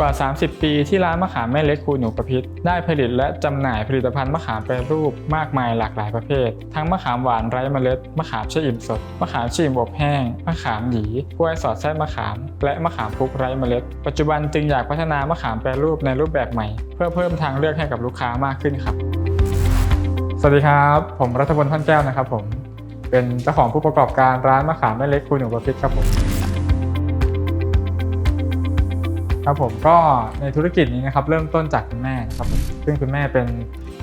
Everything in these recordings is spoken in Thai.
กว่า 30 ปีที่ร้านมะขามแม่เล็กครูหนูประพิษได้ผลิตและจำหน่ายผลิตภัณฑ์มะขามแปรรูปมากมายหลากหลายประเภท ทั้งมะขามหวานไร้เมล็ดมะขามชะอิ่มสดมะขามชิมอบแห้งมะขามหยีกล้วยสอดไส้มะขาม และมะขามพุกไร้เมล็ด ปัจจุบันจึงอยากพัฒนามะขามแปรรูปในรูปแบบใหม่ เพื่อเพิ่มทางเลือกให้กับลูกค้ามากขึ้นครับ สวัสดีครับ ผมรัฐพลท่อนแก้วนะครับผมเป็นเจ้าของผู้ประกอบการร้านมะขามแม่เล็กครูหนูประพิษครับผม ครับผมก็ในธุรกิจนี้นะครับเริ่มต้นจากคุณแม่ครับซึ่งคุณแม่เป็น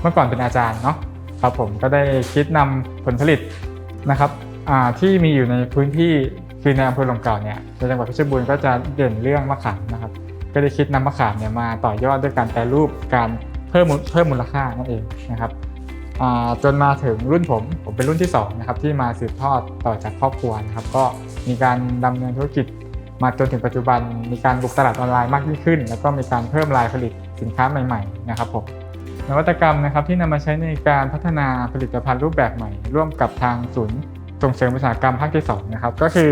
เมื่อก่อนเป็นอาจารย์เนาะครับผมก็ได้คิดนำผลผลิตนะครับที่มีอยู่ในพื้นที่คือในอำเภอหลมเก่าเนี่ยในจังหวัดเพชรบูรณ์ก็จะเด่นเรื่องมะขามนะครับ ก็ได้คิดนำมะขามเนี่ยมาต่อยอดด้วยการแปรรูปการเพิ่มเพิ่มมูลค่านั่นเองนะครับจนมาถึงรุ่นผมผมเป็นรุ่นที่สองนะครับที่มาสืบทอดต่อจากครอบครัวนะครับ ก็มีการดำเนินธุรกิจ มาจนถึงปัจจุบันมีการบุกตลาดออนไลน์มากยิ่งขึ้น แล้วก็มีการเพิ่มรายผลิตสินค้าใหม่ๆนะครับผมนวัตกรรมนะครับที่นำมาใช้ในการพัฒนาผลิตภัณฑ์รูปแบบใหม่ ร่วมกับทางศูนย์ส่งเสริมอุตสาหกรรมภาคที่2นะครับก็คือ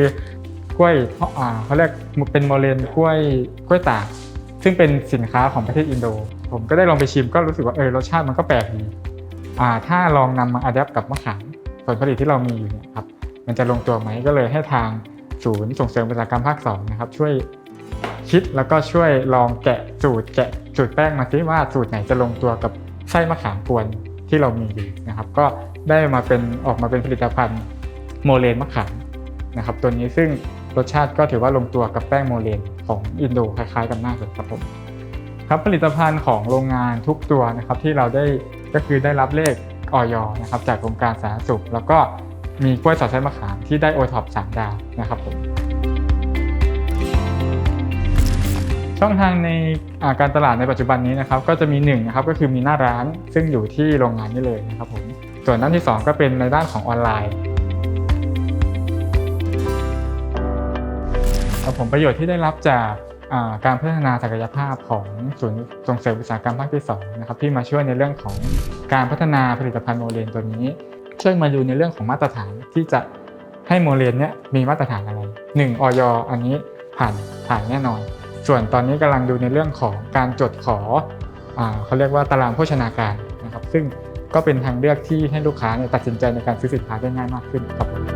กล้วยเขาเรียกเป็นโมเลนกล้วยกล้วยตากซึ่งเป็นสินค้าของประเทศอินโด ผมก็ได้ลองไปชิมก็รู้สึกว่าเออรสชาติมันก็แปลกดีอ่าถ้าลองนำมาอัดแอปกับมะขามผลผลิตที่เรามีอยู่เนี่ยครับมันจะลงตัวไหมก็เลยให้ทาง ศูนย์ส่งเสริมอุตสาหกรรมภาค2นะครับช่วยคิดแล้วก็ช่วยลองแกะสูตรแกะสูตรแป้งมาซิว่าสูตรไหนจะลงตัวกับไส้มะขามกวนที่เรามีอยู่นะครับ ก็ได้มาเป็นออกมาเป็นผลิตภัณฑ์โมเลนมะขามนะครับ ตัวนี้ซึ่งรสชาติก็ถือว่าลงตัวกับแป้งโมเลนของอินโดคล้ายๆกันมากเลยครับผมครับผลิตภัณฑ์ของโรงงานทุกตัวนะครับที่เราได้ก็คือได้รับเลขออยนะครับจากองค์การสาธารณสุข แล้วก็ มีกล้วยสอดไส้มะขามที่ได้โอท็อปสามดาวนะครับผมช่องทางในการตลาดในปัจจุบันนี้นะครับก็จะมี1นงนะครับก็คือมีหน้าร้านซึ่งอยู่ที่โรงงานนี่เลยนะครับผมส่วนด้านที่ 2 ก็เป็นในด้านของออนไลน์ผมประโยชน์ที่ได้รับจากาการพัฒนาศักยภาพของศูนย์ส่งเสริมอุตสาหกรรมภาคที่2นะครับที่มาช่วยในเรื่องของการพัฒนาผลิตภัณฑ์โมเลนตัวนี้ ช่วยมาดูในเรื่องของมาตรฐานที่จะให้โมเลนเนี่ยมีมาตรฐานอะไร1ออยอันนี้ผ่านผ่านแน่นอน ส่วนตอนนี้กำลังดูในเรื่องของการจดขออเขาเรียกว่าตารางโภชนาการนะครับ ซึ่งก็เป็นทางเลือกที่ให้ลูกค้าตัดสินใจในการซื้อสินค้าได้ง่ายมากขึ้นครับผม